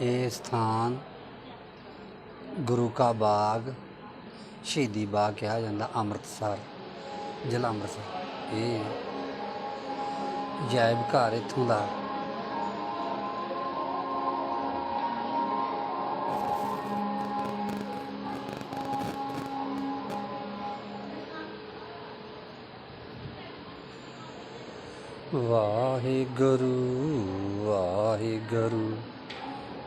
ਇਹ ਸਥਾਨ ਗੁਰੂ ਕਾ ਬਾਗ, ਸ਼ਹੀਦੀ ਬਾਗ ਕਿਹਾ ਜਾਂਦਾ, ਅੰਮ੍ਰਿਤਸਰ, ਜ਼ਿਲ੍ਹਾ ਅੰਮ੍ਰਿਤਸਰ। ਇਹ ਅਜਾਇਬ ਘਰ ਇੱਥੋਂ ਦਾ। ਵਾਹਿਗੁਰੂ ਵਾਹਿਗੁਰੂ।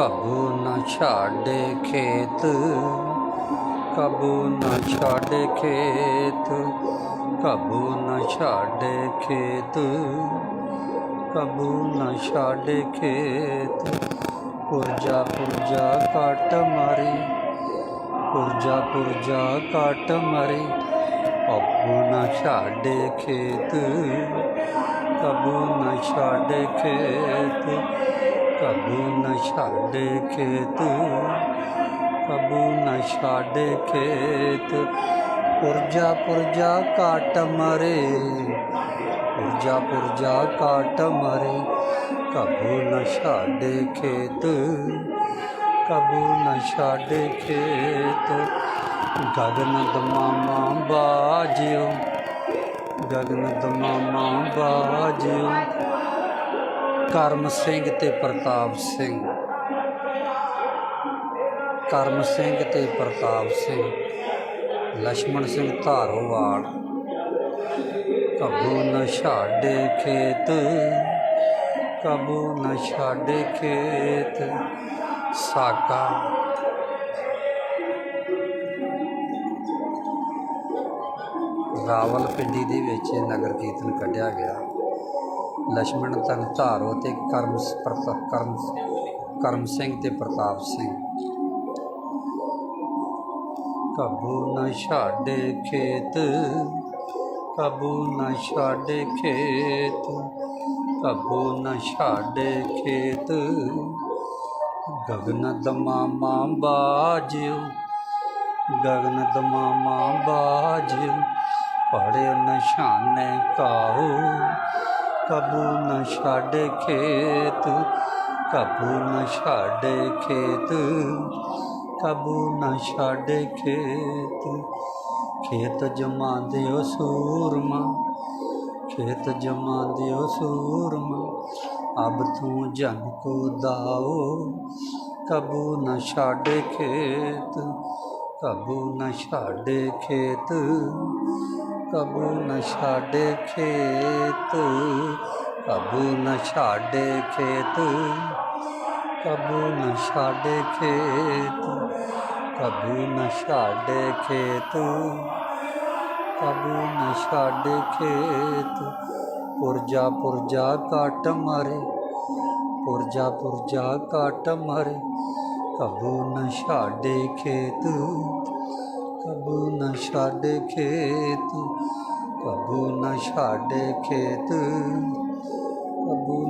ਕਬੂ ਨਾ ਛਾੜੇ ਖੇਤ, ਕਬੂ ਨਾ ਛਾੜੇ ਖੇਤ, ਕਬੂ ਨਾ ਛਾੜੇ ਖੇਤ, ਕਬੂ ਨਾ ਛਾੜੇ ਖੇਤ। ਪੁਰਜਾ ਪੁਰਜਾ ਕਾਟ ਮਾਰੀ, ਪੁਰਜਾ ਪੁਰਜਾ ਕਾਟ ਮਾਰੀ ਅਬੂ ਨ ਛਾੜੇ ਖੇਤ, ਕਬੂ ਨਾ ਛਾੜੇ ਖੇਤ। ਕਬੂ ਨ ਛਾੜੇ ਖੇਤ, ਕਬੂ ਨਾ ਛਾੜੇ ਖੇਤ। ਪੁਰਜਾ ਪੁਰਜਾ ਕਾਟ ਮਰੇ, ਪੁਰਜਾ ਪੁਰਜਾ ਕਾਟ ਮਰੇ। ਕਬੂ ਨ ਛਾੜੇ ਖੇਤ, ਕਬੂ ਨਾ ਛਾੜੇ ਖੇਤ। ਗਗਨ ਦਮਾਮਾ ਬਾਜਿਓ, ਗਗਨ ਦਮਾਮਾ ਬਾਜਿਓ। ਕਰਮ ਸਿੰਘ ਤੇ ਪ੍ਰਤਾਪ ਸਿੰਘ। ਕਰਮ ਸਿੰਘ ਤੇ ਪ੍ਰਤਾਪ ਸਿੰਘ। ਲక్ష్మణ ਸਿੰਘ ਧਾਰੋਵਾਲ। ਕਬੂ ਨਾ ਛਾੜੇ ਖੇਤ। ਕਬੂ ਨਾ ਛਾੜੇ ਖੇਤ। ਸਾਕਾ। ਰਾਵਲ ਪਿੰਡੀ ਦੇ ਵਿੱਚ ਨਗਰ ਕੀਰਤਨ ਕੱਢਿਆ ਗਿਆ। ਲਛਮਣ ਤਨ ਧਾਰੋ ਤੇ ਕਰਮ ਪ੍ਰਤਾਪ ਕਰਮ ਕਰਮ ਸਿੰਘ ਤੇ ਪ੍ਰਤਾਪ ਸਿੰਘ। ਕਬੂ ਨਾ ਛਾੜੇ ਖੇਤ, ਕਬੂ ਨਾ ਛਾੜੇ ਖੇਤ, ਕਬੂ ਨਾ ਛਾੜੇ ਖੇਤ। ਗਗਨ ਦਮਾਮਾ ਬਾਜਿਓ, ਗਗਨ ਦਮਾਮਾ ਬਾਜਿਓ, ਪੜਿਓ ਨਿਸ਼ਾਨੇ ਕਾਹੂ। ਕਬੂ ਨ ਛਾੜੇ ਖੇਤ, ਕਬੂ ਨਾ ਛਾੜੇ ਖੇਤ, ਕਬੂ ਨਾ ਛਾੜੇ ਖੇਤ। ਖੇਤ ਜਮਾ ਦਿਓ ਸੂਰਮਾ, ਖੇਤ ਜਮਾ ਦਿਓ ਸੂਰਮਾ ਅਬ ਤੂੰ ਜਨ ਕੋ ਦਾਓ। ਕਬੂ ਨਾ ਛਾੜੇ ਖੇਤ, ਕਬੂ ਨ ਛਾੜੇ ਖੇਤ ਕਬੂ ਨ ਛਾੜੇ ਖੇਤ, ਕਬੂ ਨ ਛਾੜੇ ਖੇਤ, ਕਬੂ ਨ ਛਾੜੇ ਖੇਤ, ਕਬੂ ਨ ਛਾੜੇ ਖੇਤ, ਕਬੂ ਨ ਛਾੜੇ ਖੇਤ। ਪੁਰਜਾ ਪੁਰਜਾ ਕਾਟ ਮਾਰੇ, ਪੁਰਜਾ ਪੁਰਜਾ ਕਾਟ ਮਾਰੇ, ਕਬੂ ਨ ਛਾੜੇ ਖੇਤ। ਕਬੂ ਨਾ ਛੱਡ ਖੇਤ ਕਬੂ ਨਾ ਛੱਡ ਖੇਤ ਕਬੂ